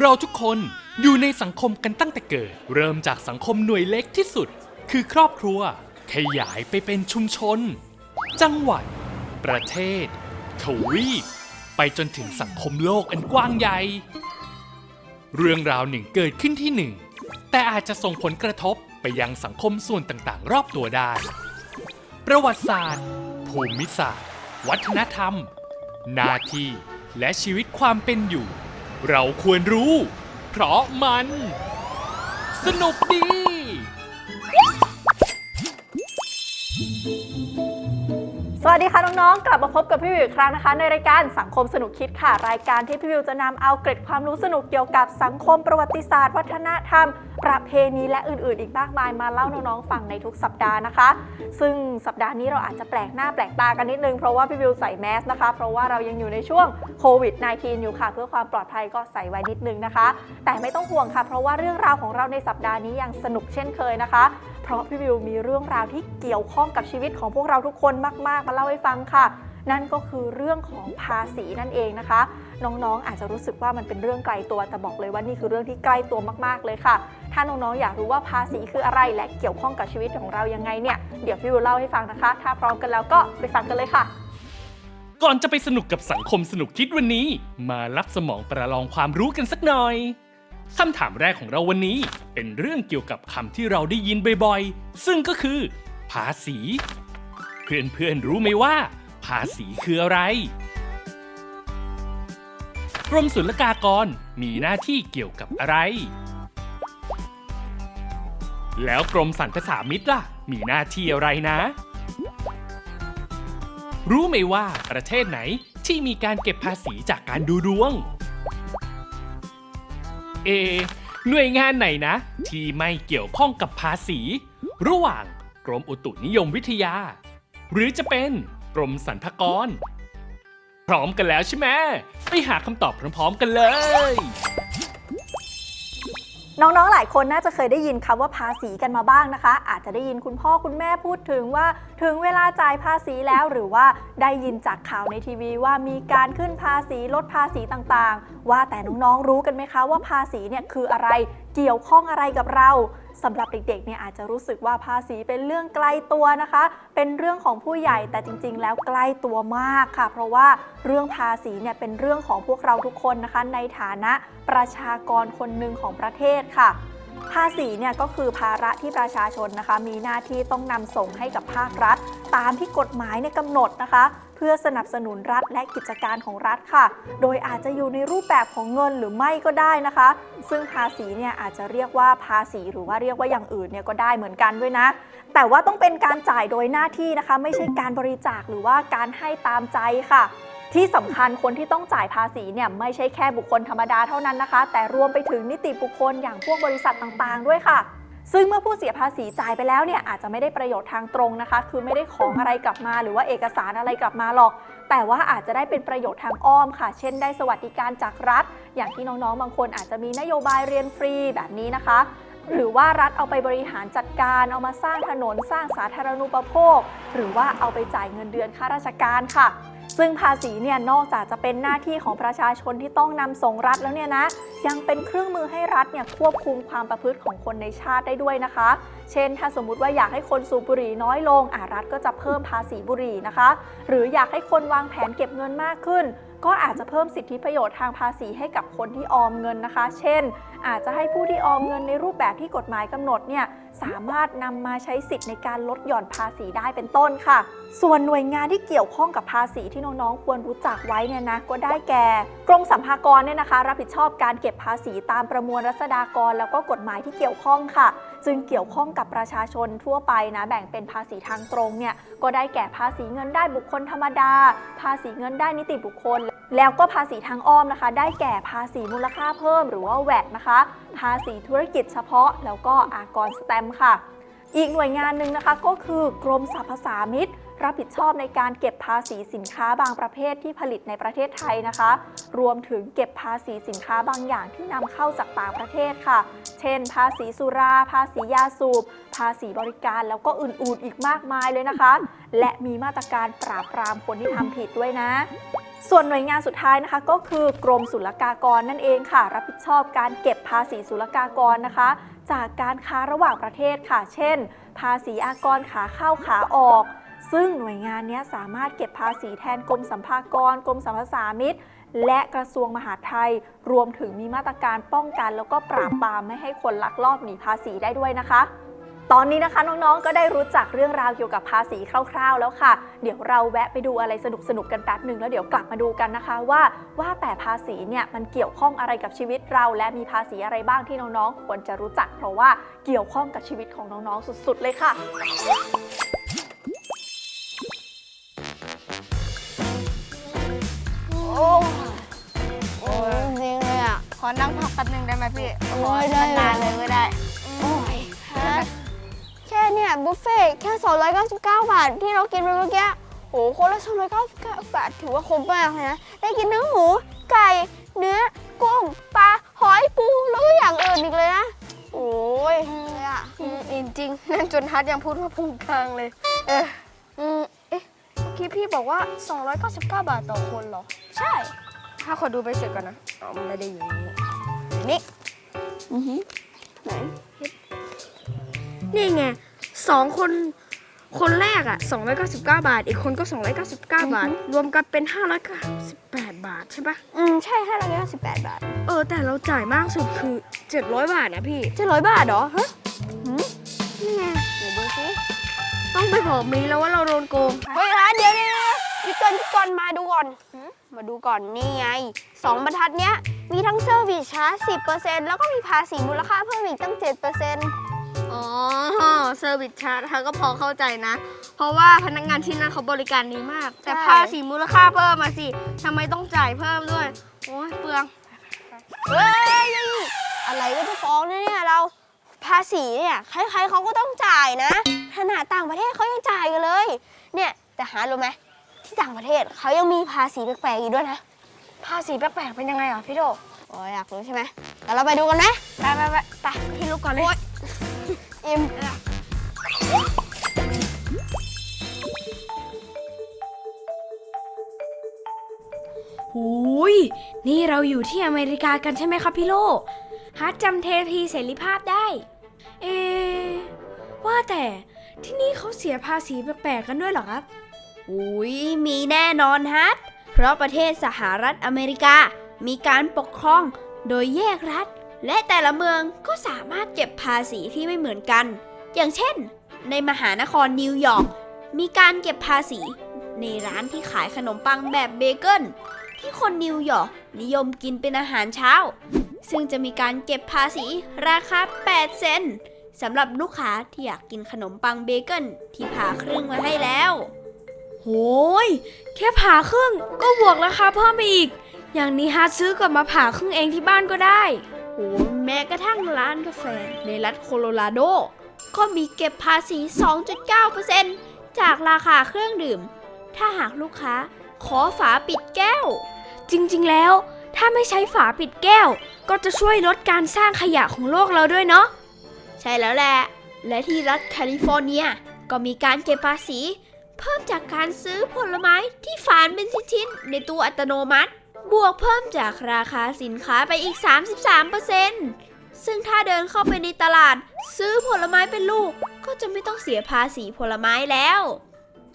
เราทุกคนอยู่ในสังคมกันตั้งแต่เกิด เริ่มจากสังคมหน่วยเล็กที่สุด คือครอบครัว ขยายไปเป็นชุมชน จังหวัด ประเทศ ทวีปไปจนถึงสังคมโลกอันกว้างใหญ่ เรื่องราวหนึ่งเกิดขึ้นที่หนึ่ง แต่อาจจะส่งผลกระทบไปยังสังคมส่วนต่างๆ รอบตัวได้ ประวัติศาสตร์ ภูมิศาสตร์ วัฒนธรรม หน้าที่ และชีวิตความเป็นอยู่ เราควรรู้ เพราะมัน สนุกดี วัสดีค่ะน้องๆ กลับมาพบกับพี่วิวอีกครั้งนะคะ ในรายการสังคมสนุกคิดค่ะ รายการที่พี่วิวจะนำเอาเกร็ดความรู้สนุกเกี่ยวกับสังคมประวัติศาสตร์ วัฒนธรรม ประเพณีและอื่นๆ อีกมากมายมาเล่าน้องๆฟังในทุกสัปดาห์นะคะ ซึ่งสัปดาห์นี้เราอาจจะแปลกหน้าแปลกตากันนิดนึงเพราะว่าพี่วิวใส่แมสนะคะ เพราะว่าเรายังอยู่ในช่วงโควิด -19 อยู่ค่ะ เพื่อความปลอดภัยก็ใส่ไว้นิดนึงนะคะ แต่ไม่ต้องห่วงค่ะ เพราะว่าเรื่องราวของเราในสัปดาห์นี้ยังสนุกเช่นเคยนะคะ เพราะพี่วิวมีเรื่องราวที่เกี่ยวข้องกับชีวิตของพวกเราทุกคนมากๆ มาเล่าให้ฟังค่ะ นั่นก็คือเรื่องของภาษีนั่นเองนะคะ น้องๆอาจจะรู้สึกว่ามันเป็นเรื่องไกลตัวแต่บอกเลยว่านี่คือเรื่องที่ใกล้ตัวมากๆเลยค่ะ ถ้าน้องๆอยากรู้ว่าภาษีคืออะไรและเกี่ยวข้องกับชีวิตของเรายังไงเนี่ยเดี๋ยวพี่วิวเล่าให้ฟังนะคะ ถ้าพร้อมกันแล้วก็ไปฟังกันเลยค่ะก่อนจะไปสนุกกับสังคมสนุกคิดวันนี้ มารับสมองประลองความรู้กันสักหน่อย คำถามแรกของเราวันนี้เป็นเรื่องเกี่ยวกับคำที่เราได้ยินบ่อยๆ ซึ่งก็คือ ภาษี เพื่อนๆรู้ไหมว่า ภาษีคืออะไรกรมศุลกากรมีหน้าที่เกี่ยวกับอะไร แล้วกรมสรรพสามิตล่ะ มีหน้าที่อะไรนะ รู้ไหมว่าประเทศไหนที่มีการเก็บภาษีจากการดูดวง เอ หน่วยงานไหนนะ ที่ไม่เกี่ยวข้องกับภาษี ระหว่างกรมอุตุนิยมวิทยา หรือจะเป็นกรมสรรพากร พร้อมกันแล้วใช่ไหมไปหาคำตอบพร้อมๆกันเลย น้องๆ หลายคนน่าจะเคยได้ยินคำว่าภาษีกันมาบ้างนะคะ อาจจะได้ยินคุณพ่อคุณแม่พูดถึงว่าถึงเวลาจ่ายภาษีแล้วหรือว่าได้ยินจากข่าวในทีวีว่ามีการขึ้นภาษีลดภาษีต่างๆ ว่าแต่น้องๆ รู้กันไหมคะว่าภาษีเนี่ยคืออะไรเกี่ยวข้องอะไรกับเราสำหรับเด็กๆ เนี่ยอาจจะรู้สึกว่าภาษีเป็นเรื่องไกลตัวนะคะ เป็นเรื่องของผู้ใหญ่แต่จริง ๆ แล้วใกล้ตัวมากค่ะ เพราะว่าเรื่องภาษีเนี่ยเป็นเรื่องของพวกเราทุกคนนะคะ ในฐานะประชากรคนหนึ่งของประเทศค่ะ ภาษีเนี่ยก็คือภาระที่ประชาชนนะคะ มีหน้าที่ต้องนำส่งให้กับภาครัฐ ตามที่กฎหมายเนี่ยกำหนดนะคะ เพื่อสนับสนุนรัฐและกิจการของรัฐค่ะ โดยอาจจะอยู่ในรูปแบบของเงินหรือไม่ก็ได้นะคะ ซึ่งภาษีเนี่ยอาจจะเรียกว่าภาษีหรือว่าเรียกว่าอย่างอื่นเนี่ยก็ได้เหมือนกันด้วยนะ แต่ว่าต้องเป็นการจ่ายโดยหน้าที่นะคะ ไม่ใช่การบริจาคหรือว่าการให้ตามใจค่ะ ที่สำคัญคนที่ต้องจ่ายภาษีเนี่ยไม่ใช่แค่บุคคลธรรมดาเท่านั้นนะคะ แต่รวมไปถึงนิติบุคคลอย่างพวกบริษัทต่างๆ ด้วยค่ะ ซึ่งเมื่อผู้เสียภาษีจ่ายไปแล้วเนี่ยอาจจะไม่ได้ประโยชน์ทางตรงนะคะ คือไม่ได้ของอะไรกลับมา หรือว่าเอกสารอะไรกลับมาหรอก แต่ว่าอาจจะได้เป็นประโยชน์ทางอ้อมค่ะ เช่นได้สวัสดิการจากรัฐ อย่างที่น้องๆ บางคนอาจจะมีนโยบายเรียนฟรีแบบนี้นะคะหรือว่ารัฐเอาไปบริหารจัดการเอามาสร้างถนนสร้างสาธารณูปโภค หรือว่าเอาไปจ่ายเงินเดือนข้าราชการค่ะ ซึ่งภาษีเนี่ยนอกจากจะเป็นหน้าที่ของประชาชนที่ต้องนำส่งรัฐแล้วเนี่ยนะยังเป็นเครื่องมือให้รัฐเนี่ยควบคุมความประพฤติของคนในชาติได้ด้วยนะคะ เช่น ถ้าสมมุติว่าอยากให้คนสูบบุหรี่น้อยลงอารัฐก็จะเพิ่มภาษีบุหรี่นะคะ หรืออยากให้คนวางแผนเก็บเงินมากขึ้น ก็อาจจะเพิ่มสิทธิประโยชน์ทางภาษีให้กับคนที่ออมเงินนะคะ เช่น อาจจะให้ผู้ที่ออมเงินในรูปแบบที่กฎหมายกำหนดเนี่ยสามารถนำมาใช้สิทธิ์ในการลดหย่อนภาษีได้เป็นต้นค่ะส่วนหน่วยงานที่เกี่ยวข้องกับภาษีที่น้องๆ ควรรู้จักไว้เนี่ยนะก็ได้แก่กรมสัมภากรเนี่ยนะคะ รับผิดชอบการเก็บภาษีตามประมวลรัษฎากร แล้วก็กฎหมายที่เกี่ยวข้องค่ะ จึงเกี่ยวข้องกับประชาชนทั่วไปนะแบ่งเป็นภาษีทางตรงเนี่ยก็ได้แก่ภาษีเงินได้บุคคลธรรมดา ภาษีเงินได้นิติบุคคล แล้วก็ภาษีทางอ้อมนะคะ ได้แก่ภาษีมูลค่าเพิ่มหรือว่าแวดนะคะ ภาษีธุรกิจเฉพาะ แล้วก็อากรสแตมค่ะ อีกหน่วยงานหนึ่งนะคะก็คือกรมสรรพสามิต รับผิดชอบในการเก็บภาษีสินค้าบางประเภทที่ผลิตในประเทศไทยนะคะ รวมถึงเก็บภาษีสินค้าบางอย่างที่นำเข้าจากต่างประเทศค่ะ เช่น ภาษีสุรา ภาษียาสูบ ภาษีบริการแล้วก็อื่นๆ อีกมากมายเลยนะคะ และมีมาตรการปราบปรามคนที่ทำผิดด้วยนะส่วนหน่วยงานสุดท้ายนะคะก็คือกรมศุลกากรนั่นเองค่ะ รับผิดชอบการเก็บภาษีศุลกากรนะคะ จากการค้าระหว่างประเทศค่ะ เช่น ภาษีอากรขาเข้าขาออก ซึ่งหน่วยงานนี้สามารถเก็บภาษีแทนกรมสัมภากรกรมสัมภาษามิตร และกระทรวงมหาดไทย รวมถึงมีมาตรการป้องกันแล้วก็ปราบปรามไม่ให้คนลักลอบหนีภาษีได้ด้วยนะคะตอนนี้นะคะน้องๆ ก็ได้รู้จักเรื่องราวเกี่ยวกับภาษีคร่าวๆ แล้วค่ะ เดี๋ยวเราแวะไปดูอะไรสนุกๆ กันแป๊บหนึ่งแล้วเดี๋ยวกลับมาดูกันนะคะว่าว่าแต่ภาษีเนี่ยมันเกี่ยวข้องอะไรกับชีวิตเรา และมีภาษีอะไรบ้างที่น้องๆ ควรจะรู้จัก เพราะว่าเกี่ยวข้องกับชีวิตของน้องๆ สุดๆ เลยค่ะ ได้ไหมพี่โอ้ยได้นานๆเลยก็ได้ โอ้ยฮะแค่เนี่ยบุฟเฟ่ต์แค่ 299 บาทที่เรากินไปเมื่อกี้โอ้โหคนละ299 บาทถือว่าคุ้มมากเลยนะ ได้กินเนื้อหมูไก่เนื้อกุ้งปลาหอยปูแล้วก็อย่างอื่นอีกเลยนะ โอ้ยเลยอะอืมจริงๆนั่นจนทัดยังพูดว่าพุงกลางเลย เอออืมเอ๊ะเมื่อกี้พี่บอกว่า 299 บาทต่อคนเหรอ ใช่ ถ้าขอดูไปเสร็จก่อนนะอ๋อไม่ได้อยู่ในนี้ นี่อือหือไหนนี่ไงสองคนคนแรกอะ 299 บาท อีกคนก็ 299 บาท รวมกันเป็น 598 บาทใช่ปะอืม ใช่ให้เราแค่18บาท เออ แต่เราจ่ายมากสุดคือ 700 บาทนะพี่ 700 บาทเหรอ ฮะหืมนี่ไงเดี๋ยวดูสิต้องไปบอกมีแล้วว่าเราโดนโกง เฮ้ยร้านเดี๋ยวเดี๋ยวเดี๋ยวหยุดก่อนหยุดก่อนมาดูก่อน มาดูก่อน นี่ไงสองบรรทัดเนี้ย มีทั้งเซอร์วิสชาร์จ10%แล้วก็มีภาษีมูลค่าเพิ่มอีกตั้ง 7%อ๋อเซอร์วิสชาร์จเขาก็พอเข้าใจนะ เพราะว่าพนักงานที่นั่นเขาบริการดีมาก แต่ใช่ภาษีมูลค่าเพิ่มมาสิทำไมต้องจ่ายเพิ่มด้วย โอ้ยเปลือง เฮ้ย อะไรก็จะฟ้องนะเนี่ยเราภาษีเนี่ยใครๆเขาก็ต้องจ่ายนะขนาดต่างประเทศเขายังจ่ายกันเลย เนี่ยแต่หารู้ไหมที่ต่างประเทศเขายังมีภาษีแปลกๆอีกด้วยนะ ภาษีแปลกๆเป็นยังไงอะพี่โดโอ้ยอยากรู้ใช่ไหมแล้วเราไปดูกันไหมไปไปไปไปพี่ลุกก่อนเลยอิมหูย นี่เราอยู่ที่อเมริกากันใช่ไหมครับพี่โลฮัทจำเทพีเสรีภาพได้ เอะว่าแต่ที่นี่เขาเสียภาษีแปลกๆกันด้วยเหรอครับอุ้ยมีแน่นอนฮัท เพราะประเทศสหรัฐอเมริกา มีการปกครองโดยแยกรัฐ และแต่ละเมืองก็สามารถเก็บภาษีที่ไม่เหมือนกัน อย่างเช่น ในมหานครนิวยอร์กมีการเก็บภาษี ในร้านที่ขายขนมปังแบบเบเกิลที่คนนิวยอร์กนิยมกินเป็นอาหารเช้า ซึ่งจะมีการเก็บภาษีราคา 8 เซนสำหรับลูกค้าที่อยากกินขนมปังเบเกิลที่ผ่าครึ่งมาให้แล้ว หยแค่ผ่าครึ่งก็บวกราคาเพิ่มไปอีก อย่างนี้ฮัทซื้อกลับมาผ่าครึ่งเองที่บ้านก็ได้โอ้แม้กระทั่งร้านกาแฟในรัฐโคโลราโด ก็มีเก็บภาษี 2.9%จากราคาเครื่องดื่ม ถ้าหากลูกค้าขอฝาปิดแก้ว จริงๆแล้วถ้าไม่ใช้ฝาปิดแก้ว ก็จะช่วยลดการสร้างขยะของโลกเราด้วยเนาะใช่แล้วแหละ และที่รัฐแคลิฟอร์เนียก็มีการเก็บภาษี เพิ่มจากการซื้อผลไม้ที่ฝานเป็นชิ้นๆในตู้อัตโนมัติ บวกเพิ่มจากราคาสินค้าไปอีก 33%ซึ่งถ้าเดินเข้าไปในตลาด ซื้อผลไม้เป็นลูก ก็จะไม่ต้องเสียภาษีผลไม้แล้ว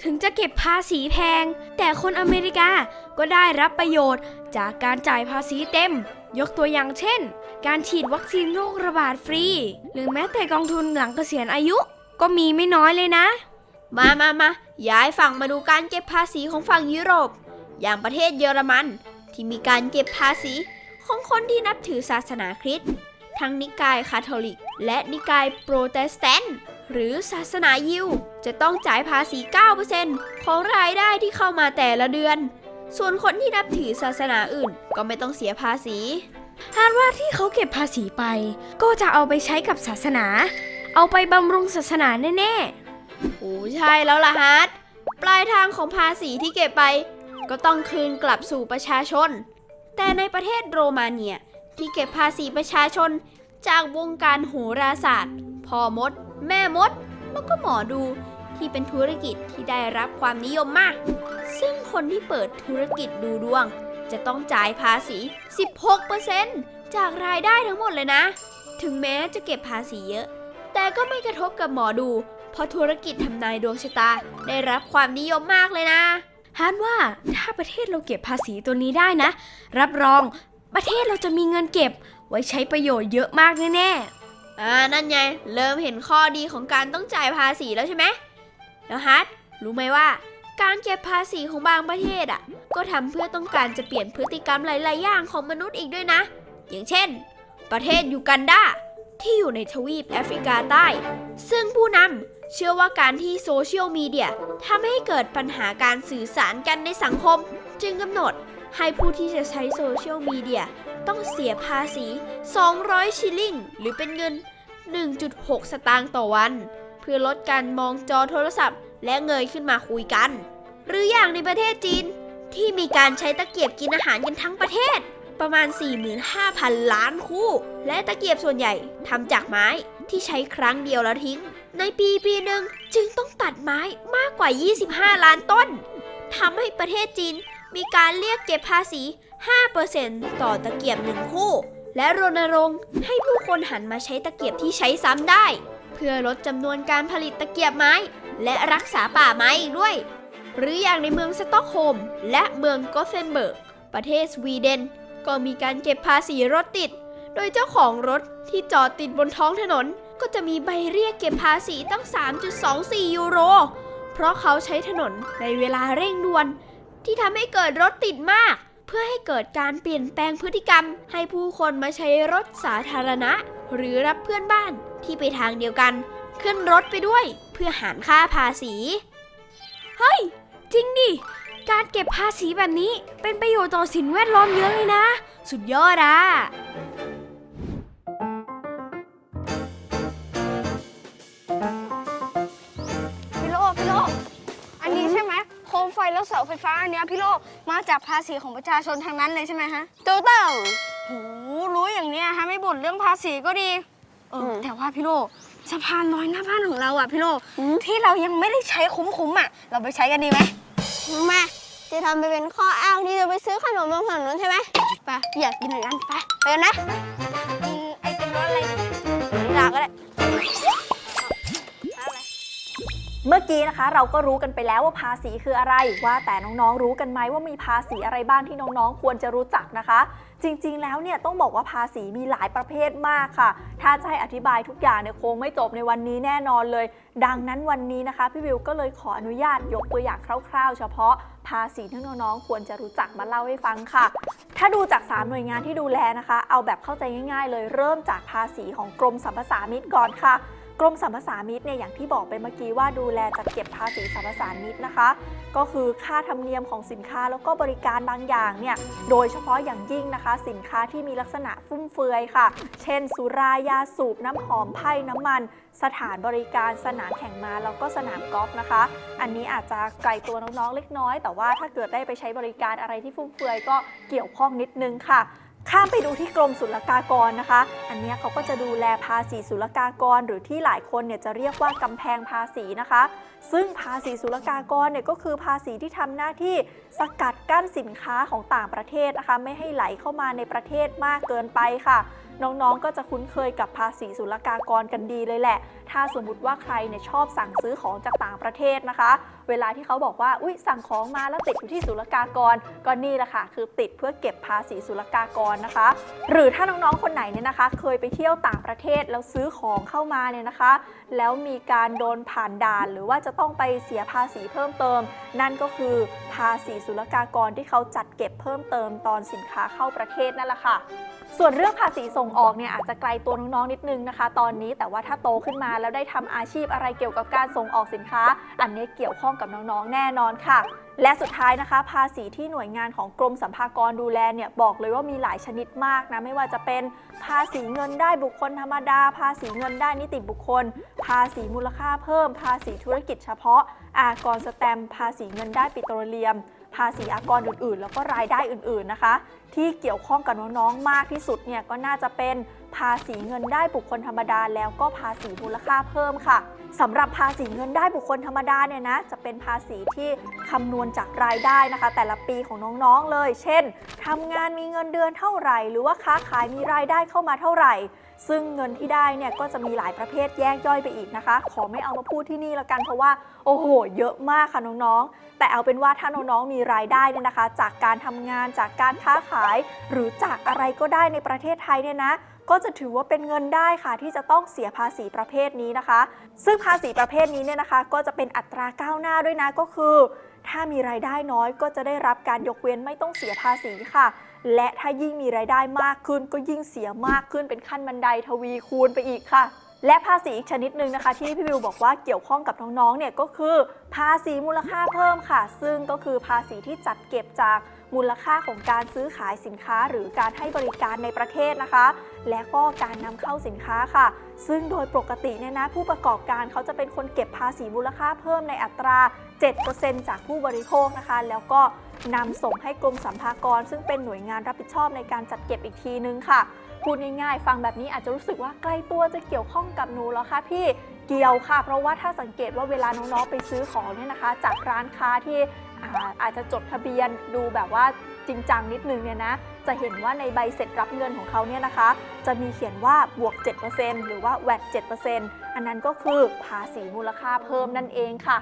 ถึงจะเก็บภาษีแพง แต่คนอเมริกาก็ได้รับประโยชน์จากการจ่ายภาษีเต็ม ยกตัวอย่างเช่น การฉีดวัคซีนโรคระบาดฟรี หรือแม้แต่กองทุนหลังเกษียณอายุ ก็มีไม่น้อยเลยนะ มามามาย้ายฝั่งมาดูการเก็บภาษีของฝั่งยุโรป อย่างประเทศเยอรมัน ที่มีการเก็บภาษีของคนที่นับถือศาสนาคริสต์ทั้งนิกายคาทอลิก และนิกายโปรเตสแตนต์หรือศาสนายิว จะต้องจ่ายภาษี 9%ของรายได้ที่เข้ามาแต่ละเดือน ส่วนคนที่นับถือศาสนาอื่น ก็ไม่ต้องเสียภาษีคาดว่าที่เขาเก็บภาษีไป ก็จะเอาไปใช้กับศาสนา เอาไปบำรุงศาสนาแน่ โอ้ใช่แล้วล่ะฮัทปลายทางของภาษีที่เก็บไป ก็ต้องคืนกลับสู่ประชาชน แต่ในประเทศโรมาเนียที่เก็บภาษีประชาชน จากวงการโหราศาสตร์พ่อมด แม่มด แล้วก็หมอดูที่เป็นธุรกิจที่ได้รับความนิยมมาก ซึ่งคนที่เปิดธุรกิจดูดวง จะต้องจ่ายภาษี 16%จากรายได้ทั้งหมดเลยนะ ถึงแม้จะเก็บภาษีเยอะ แต่ก็ไม่กระทบกับหมอดู เพราะธุรกิจทำนายดวงชะตา ได้รับความนิยมมากเลยนะฮาร์ดว่าถ้าประเทศเราเก็บภาษีตัวนี้ได้นะ รับรองประเทศเราจะมีเงินเก็บ ไว้ใช้ประโยชน์เยอะมากแน่ๆอ่านั่นไง เริ่มเห็นข้อดีของการต้องจ่ายภาษีแล้วใช่ไหมแล้วฮัทรู้ไหมว่า การเก็บภาษีของบางประเทศอะ ก็ทำเพื่อต้องการจะเปลี่ยนพฤติกรรมหลาย ๆ อย่างของมนุษย์อีกด้วยนะ อย่างเช่น ประเทศยูกันดาที่อยู่ในทวีปแอฟริกาใต้ ซึ่งผู้นำ เชื่อว่าการที่โซเชียลมีเดียทำให้เกิดปัญหาการสื่อสารกันในสังคม จึงกำหนดให้ผู้ที่จะใช้โซเชียลมีเดียต้องเสียภาษี 200 ชิลลิง หรือเป็นเงิน 1.6 สตางค์ต่อวัน เพื่อลดการมองจอโทรศัพท์ และเงยขึ้นมาคุยกัน หรืออย่างในประเทศจีน ที่มีการใช้ตะเกียบกินอาหารกันทั้งประเทศ ประมาณ 45,000 ล้านคู่ และตะเกียบส่วนใหญ่ทำจากไม้ที่ใช้ครั้งเดียวแล้วทิ้ง ในปีปีหนึ่งจึงต้องตัดไม้มากกว่า 25 ล้านต้นทำให้ประเทศจีนมีการเรียกเก็บภาษี 5%ต่อตะเกียบหนึ่งคู่ และรณรงค์ให้ผู้คนหันมาใช้ตะเกียบที่ใช้ซ้ำได้ เพื่อลดจำนวนการผลิตตะเกียบไม้ และรักษาป่าไม้อีกด้วย หรืออย่างในเมืองสต็อกโฮมและเมืองกอเทนเบิร์ก ประเทศสวีเดน ก็มีการเก็บภาษีรถติด โดยเจ้าของรถที่จอดติดบนท้องถนน ก็จะมีใบเรียกเก็บภาษีตั้ง 3.24 ยูโร เพราะเขาใช้ถนนในเวลาเร่งด่วน ที่ทำให้เกิดรถติดมาก เพื่อให้เกิดการเปลี่ยนแปลงพฤติกรรม ให้ผู้คนมาใช้รถสาธารณะ หรือรับเพื่อนบ้านที่ไปทางเดียวกัน ขึ้นรถไปด้วย เพื่อหารค่าภาษี เฮ้ย จริงดิ การเก็บภาษีแบบนี้เป็นประโยชน์ต่อสิ่งแวดล้อมเยอะเลยนะ สุดยอดอะ เสาไฟฟ้าอันเนี้ยพี่โลมาจากภาษีของประชาชนทางนั้นเลยใช่ไหมฮะถูกต้อง โหรู้อย่างเนี้ยฮะไม่บ่นเรื่องภาษีก็ดีเออแต่ว่าพี่โลสะพานลอยหน้าบ้านของเราอะพี่โลที่เรายังไม่ได้ใช้คุ้มๆอะ เราไปใช้กันดีไหมมาจะทำไปเป็นข้ออ้างที่จะไปซื้อขนมบนถนนใช่ไหมไปอยากกินเหมือนกันไปไปกันนะกินไอติมรสอะไรดีนี่ลาก็ได้ เมื่อกี้นะคะเราก็รู้กันไปแล้วว่าภาษีคืออะไร ว่าแต่น้องๆรู้กันไหมว่ามีภาษีอะไรบ้างที่น้องๆ ควรจะรู้จักนะคะ จริงๆ แล้วเนี่ยต้องบอกว่าภาษีมีหลายประเภทมากค่ะ ถ้าจะให้อธิบายทุกอย่างเนี่ยคงไม่จบในวันนี้แน่นอนเลย ดังนั้นวันนี้นะคะพี่วิวก็เลยขออนุญาตยกตัวอย่างคร่าวๆ เฉพาะภาษีที่น้องๆ ควรจะรู้จักมาเล่าให้ฟังค่ะ ถ้าดูจาก 3 หน่วยงานที่ดูแลนะคะ เอาแบบเข้าใจง่าย ๆ เลยเริ่มจากภาษีของกรมสรรพสามิตก่อนค่ะ กรมสรรพสามิตเนี่ยอย่างที่บอกไปเมื่อกี้ว่าดูแลจัดเก็บภาษีสรรพสามิตนะคะ ก็คือค่าธรรมเนียมของสินค้าแล้วก็บริการบางอย่างเนี่ยโดยเฉพาะอย่างยิ่งนะคะ สินค้าที่มีลักษณะฟุ่มเฟือยค่ะ เช่น สุรายาสูบน้ำหอมไพ่น้ำมัน สถานบริการสนามแข่งม้าแล้วก็สนามกอล์ฟนะคะ อันนี้อาจจะไกลตัวน้องๆเล็กน้อย แต่ว่าถ้าเกิดได้ไปใช้บริการอะไรที่ฟุ่มเฟือยก็เกี่ยวข้องนิดนึงค่ะ ข้ามไปดูที่กรมศุลกากรนะคะ อันเนี้ยเขาก็จะดูแลภาษีศุลกากร หรือที่หลายคนเนี่ยจะเรียกว่ากำแพงภาษีนะคะ ซึ่งภาษีศุลกากรเนี่ยก็คือภาษีที่ทำหน้าที่สกัดกั้นสินค้าของต่างประเทศนะคะ ไม่ให้ไหลเข้ามาในประเทศมากเกินไปค่ะ น้องๆ ก็จะคุ้นเคยกับภาษีศุลกากรกันดีเลยแหละ ถ้าสมมติว่าใครเนี่ยชอบสั่งซื้อของจากต่างประเทศนะคะ เวลาที่เขาบอกว่า อุ้ยสั่งของมาแล้วติดอยู่ที่ศุลกากร ก็นี่แหละค่ะ คือติดเพื่อเก็บภาษีศุลกากรนะคะ หรือถ้าน้องๆ คนไหนเนี่ยนะคะ เคยไปเที่ยวต่างประเทศแล้วซื้อของเข้ามาเนี่ยนะคะ แล้วมีการโดนผ่านด่าน หรือว่าจะต้องไปเสียภาษีเพิ่มเติม นั่นก็คือภาษีศุลกากรที่เขาจัดเก็บเพิ่มเติมตอนสินค้าเข้าประเทศนั่นแหละค่ะ ส่วนเรื่องภาษีส่งออกเนี่ยอาจจะไกลตัวน้องๆนิดนึงนะคะ ตอนนี้แต่ว่าถ้าโตขึ้นมาแล้วได้ทำอาชีพอะไรเกี่ยวกับการส่งออกสินค้า อันนี้เกี่ยวข้องกับน้องๆ แน่นอนค่ะ และสุดท้ายนะคะ ภาษีที่หน่วยงานของกรมสรรพากรดูแลเนี่ยบอกเลยว่ามีหลายชนิดมากนะไม่ว่าจะเป็นภาษีเงินได้บุคคลธรรมดา ภาษีเงินได้นิติบุคคล ภาษีมูลค่าเพิ่ม ภาษีธุรกิจเฉพาะ อากรสแตมภาษีเงินได้ปิโตรเลียม ภาษีอากรอื่น ๆ แล้วก็รายได้อื่น ๆ นะคะ ที่เกี่ยวข้องกับน้อง ๆ มากที่สุดเนี่ยก็น่าจะเป็น ภาษีเงินได้บุคคลธรรมดา แล้วก็ภาษีมูลค่าเพิ่มค่ะสำหรับภาษีเงินได้บุคคลธรรมดาเนี่ยนะจะเป็นภาษีที่คำนวณจากรายได้นะคะ แต่ละปีของน้องๆเลย เช่นทำงานมีเงินเดือนเท่าไหร่ หรือว่าค้าขายมีรายได้เข้ามาเท่าไหร่ ซึ่งเงินที่ได้เนี่ยก็จะมีหลายประเภทแยกย่อยไปอีกนะคะ ขอไม่เอามาพูดที่นี่และกันเพราะว่าโอ้โห เยอะมากค่ะน้องๆ แต่เอาเป็นว่าถ้าน้องๆมีรายได้เนี่ยนะคะ จากการทำงานจากการค้าขาย หรือจากอะไรก็ได้ในประเทศไทยเนี่ยนะ ก็จะถือว่าเป็นเงินได้ค่ะ ที่จะต้องเสียภาษีประเภทนี้นะคะ ซึ่งภาษีประเภทนี้เนี่ยนะคะ ก็จะเป็นอัตราก้าวหน้าด้วยนะก็คือ ถ้ามีรายได้น้อยก็จะได้รับการยกเว้นไม่ต้องเสียภาษีค่ะ และถ้ายิ่งมีรายได้มากขึ้นก็ยิ่งเสียมากขึ้นเป็นขั้นบันไดทวีคูณไปอีกค่ะ และภาษีอีกชนิดหนึ่งนะคะ ที่พี่วิวบอกว่าเกี่ยวข้องกับน้องๆ เนี่ยก็คือภาษีมูลค่าเพิ่มค่ะ ซึ่งก็คือภาษีที่จัดเก็บจากมูลค่าของการซื้อขายสินค้าหรือการให้บริการในประเทศนะคะ และก็การนำเข้าสินค้าค่ะ ซึ่งโดยปกติเนี่ยนะผู้ประกอบการเขาจะเป็นคนเก็บภาษีมูลค่าเพิ่มในอัตรา 7%จากผู้บริโภคนะคะ แล้วก็นำส่งให้กรมสรรพากร ซึ่งเป็นหน่วยงานรับผิดชอบในการจัดเก็บอีกทีนึงค่ะ พูดง่ายๆ ฟังแบบนี้อาจจะรู้สึกว่าใกล้ตัวจะเกี่ยวข้องกับหนูแล้วค่ะพี่เกี่ยวค่ะ เพราะว่าถ้าสังเกตว่าเวลาน้องๆไปซื้อของเนี่ยนะคะ จากร้านค้าที่อาอาจจะจดทะเบียนดูแบบว่าจริงจังนิดนึงเนี่ยนะจะเห็นว่าในใบเสร็จรับเงินของเขาเนี่ยนะคะ จะมีเขียนว่าบวก 7%หรือว่า VAT 7%อันนั้นก็คือภาษีมูลค่าเพิ่มนั่นเองค่ะ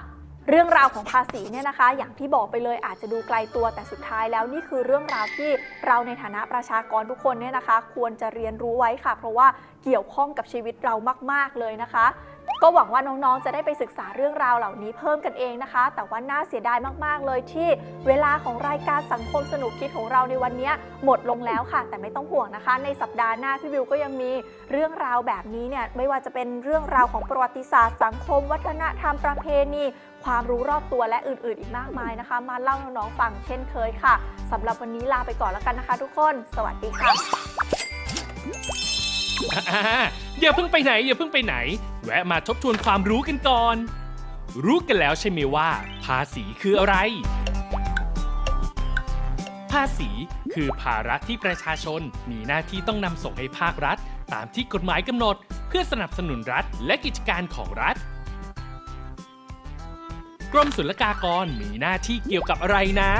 เรื่องราวของภาษีเนี่ยนะคะ อย่างที่บอกไปเลยอาจจะดูไกลตัวแต่สุดท้ายแล้วนี่คือเรื่องราวที่เราในฐานะประชากรทุกคนเนี่ยนะคะ ควรจะเรียนรู้ไว้ค่ะ เพราะว่าเกี่ยวข้องกับชีวิตเรามาก ๆ เลยนะคะ ก็หวังว่าน้องๆ จะได้ไปศึกษาเรื่องราวเหล่านี้เพิ่มกันเองนะคะ แต่ว่าน่าเสียดายมากๆ เลยที่เวลาของรายการสังคมสนุกคิดของเราในวันนี้หมดลงแล้วค่ะ แต่ไม่ต้องห่วงนะคะ ในสัปดาห์หน้าพี่วิวก็ยังมีเรื่องราวแบบนี้เนี่ยไม่ว่าจะเป็นเรื่องราวของประวัติศาสตร์ สังคม วัฒนธรรมประเพณีความรู้รอบตัวและอื่นๆ อีกมากมายนะคะ มาเล่าน้องๆฟังเช่นเคยค่ะสำหรับวันนี้ลาไปก่อนแล้วกันนะคะ ทุกคน สวัสดีค่ะ อย่าเพิ่งไปไหนอย่าเพิ่งไปไหน แวะมาทบทวนความรู้กันก่อน รู้กันแล้วใช่ไหมว่า ภาษีคืออะไร ภาษีคือภาระที่ประชาชน มีหน้าที่ต้องนำส่งให้ภาครัฐ ตามที่กฎหมายกำหนด เพื่อสนับสนุนรัฐ และกิจการของรัฐ กรมศุลกากรมีหน้าที่เกี่ยวกับอะไรนะ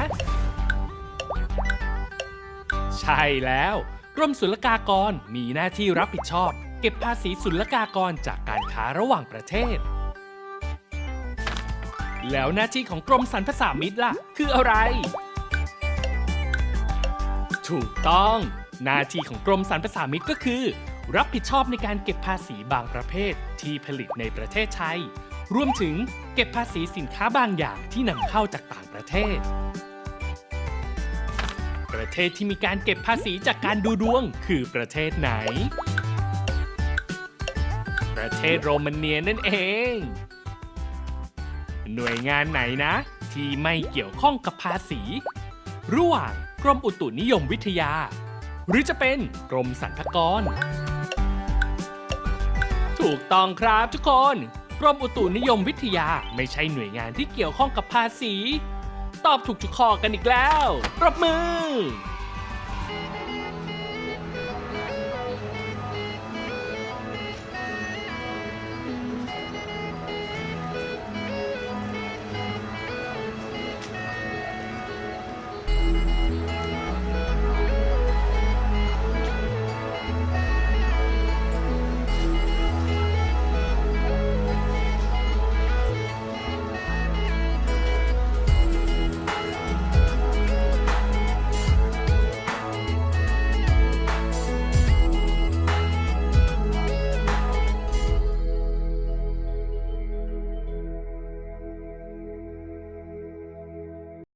ใช่แล้ว กรมศุลกากรมีหน้าที่รับผิดชอบ เก็บภาษีศุลกากรจากการค้าระหว่างประเทศ แล้วหน้าที่ของกรมสรรพสามิตล่ะ คืออะไร ถูกต้อง หน้าที่ของกรมสรรพสามิตก็คือ รับผิดชอบในการเก็บภาษีบางประเภทที่ผลิตในประเทศไทยรวมถึงเก็บภาษีสินค้าบางอย่างที่นำเข้าจากต่างประเทศ เทศที่มีการเก็บภาษีจากการดูดวง คือประเทศไหน ประเทศโรมาเนียนั่นเอง หน่วยงานไหนนะ ที่ไม่เกี่ยวข้องกับภาษี ระหว่างกรมอุตุนิยมวิทยา หรือจะเป็นกรมสรรพากร ถูกต้องครับทุกคน กรมอุตุนิยมวิทยาไม่ใช่หน่วยงานที่เกี่ยวข้องกับภาษี ตอบถูกทุกข้อกันอีกแล้ว ปรบมือ